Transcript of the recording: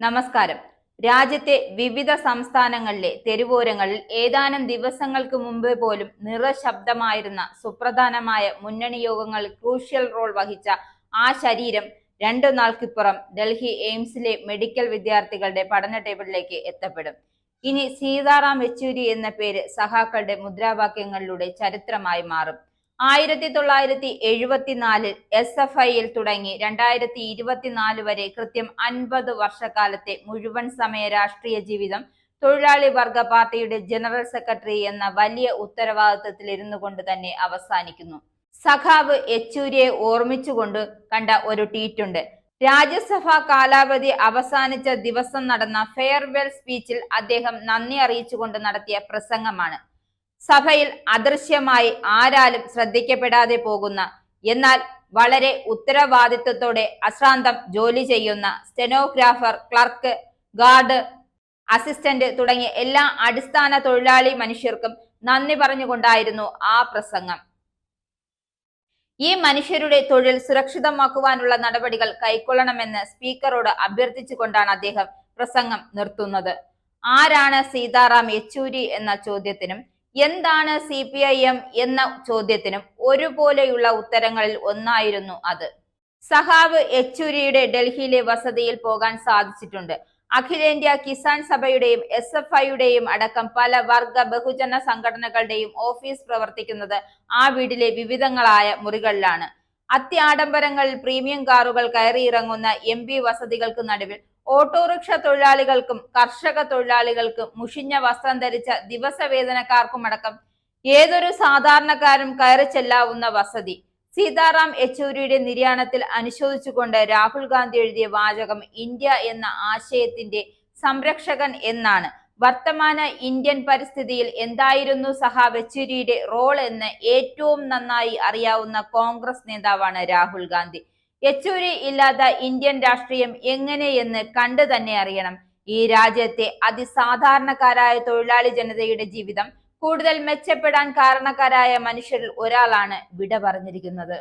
നമസ്കാരം. രാജ്യത്തെ വിവിധ സംസ്ഥാനങ്ങളിലെ തെരുവോരങ്ങളിൽ ഏതാനും ദിവസങ്ങൾക്ക് മുമ്പ് പോലും നിറശബ്ദമായിരുന്ന സുപ്രധാനമായ മുന്നണി യോഗങ്ങളിൽ ക്രൂഷ്യൽ റോൾ വഹിച്ച ആ ശരീരം രണ്ടു നാൾക്കിപ്പുറം ഡൽഹി എയിംസിലെ മെഡിക്കൽ വിദ്യാർത്ഥികളുടെ പഠന ടേബിളിലേക്ക് എത്തപ്പെടും. ഇനി സീതാറാം യെച്ചൂരി എന്ന പേര് സഹാക്കളുടെ മുദ്രാവാക്യങ്ങളിലൂടെ ചരിത്രമായി മാറും. ആയിരത്തി തൊള്ളായിരത്തി എഴുപത്തിനാലിൽ എസ് എഫ് ഐയിൽ തുടങ്ങി. രണ്ടായിരത്തി ഇരുപത്തിനാല് വരെ കൃത്യം അൻപത് വർഷക്കാലത്തെ മുഴുവൻ സമയ രാഷ്ട്രീയ ജീവിതം തൊഴിലാളി വർഗ പാർട്ടിയുടെ ജനറൽ സെക്രട്ടറി എന്ന വലിയ ഉത്തരവാദിത്തത്തിൽ ഇരുന്നു കൊണ്ട് തന്നെ അവസാനിക്കുന്നു. സഖാവ് യെച്ചൂരിയെ ഓർമ്മിച്ചുകൊണ്ട് കണ്ട ഒരു ട്വീറ്റുണ്ട് രാജ്യസഭാ കാലാവധി അവസാനിച്ച ദിവസം നടന്ന ഫെയർവെൽ സ്പീച്ചിൽ അദ്ദേഹം നന്ദി അറിയിച്ചുകൊണ്ട് നടത്തിയ പ്രസംഗമാണ്. സഭയിൽ അദൃശ്യമായി ആരാലും ശ്രദ്ധിക്കപ്പെടാതെ പോകുന്ന എന്നാൽ വളരെ ഉത്തരവാദിത്വത്തോടെ അശ്രാന്തം ജോലി ചെയ്യുന്ന സ്റ്റെനോഗ്രാഫർ ക്ലർക്ക് ഗാർഡ് അസിസ്റ്റന്റ് തുടങ്ങിയ എല്ലാ അടിസ്ഥാന തൊഴിലാളി മനുഷ്യർക്കും നന്ദി പറഞ്ഞുകൊണ്ടായിരുന്നു ആ പ്രസംഗം. ഈ മനുഷ്യരുടെ തൊഴിൽ സുരക്ഷിതമാക്കുവാനുള്ള നടപടികൾ കൈക്കൊള്ളണമെന്ന് സ്പീക്കറോട് അഭ്യർത്ഥിച്ചുകൊണ്ടാണ് അദ്ദേഹം പ്രസംഗം നിർത്തുന്നത്. ആരാണ് സീതാറാം യെച്ചൂരി എന്ന ചോദ്യത്തിനും എന്താണ് സി പി ഐ എം എന്ന ചോദ്യത്തിനും ഒരുപോലെയുള്ള ഉത്തരങ്ങളിൽ ഒന്നായിരുന്നു അത്. സഹാവ് യെച്ചൂരിയുടെ ഡൽഹിയിലെ വസതിയിൽ പോകാൻ സാധിച്ചിട്ടുണ്ട്. അഖിലേന്ത്യാ കിസാൻ സഭയുടെയും എസ് എഫ് ഐയുടെയും അടക്കം പല വർഗ ബഹുജന സംഘടനകളുടെയും ഓഫീസ് പ്രവർത്തിക്കുന്നത് ആ വീടിലെ വിവിധങ്ങളായ മുറികളിലാണ്. അത്യാഡംബരങ്ങളിൽ പ്രീമിയം കാറുകൾ കയറിയിറങ്ങുന്ന എം പി വസതികൾക്ക് നടുവിൽ ഓട്ടോറിക്ഷ തൊഴിലാളികൾക്കും കർഷക തൊഴിലാളികൾക്കും മുഷിഞ്ഞ വസ്ത്രം ധരിച്ച ദിവസ വേതനക്കാർക്കുമടക്കം ഏതൊരു സാധാരണക്കാരും കയറി ചെല്ലാവുന്ന വസതി. സീതാറാം യെച്ചൂരിയുടെ നിര്യാണത്തിൽ അനുശോചിച്ചുകൊണ്ട് രാഹുൽ ഗാന്ധി എഴുതിയ വാചകം ഇന്ത്യ എന്ന ആശയത്തിന്റെ സംരക്ഷകൻ എന്നാണ്. വർത്തമാന ഇന്ത്യൻ പരിസ്ഥിതിയിൽ എന്തായിരുന്നു സഹാ വെച്ചൂരിയുടെ റോൾ എന്ന് ഏറ്റവും നന്നായി അറിയാവുന്ന കോൺഗ്രസ് നേതാവാണ് രാഹുൽ ഗാന്ധി. യെച്ചൂരി ഇല്ലാത്ത ഇന്ത്യൻ രാഷ്ട്രീയം എങ്ങനെയെന്ന് കണ്ടു തന്നെ അറിയണം. ഈ രാജ്യത്തെ അതിസാധാരണക്കാരായ തൊഴിലാളി ജനതയുടെ ജീവിതം കൂടുതൽ മെച്ചപ്പെടാൻ കാരണക്കാരായ മനുഷ്യരിൽ ഒരാളാണ് വിട പറഞ്ഞിരിക്കുന്നത്.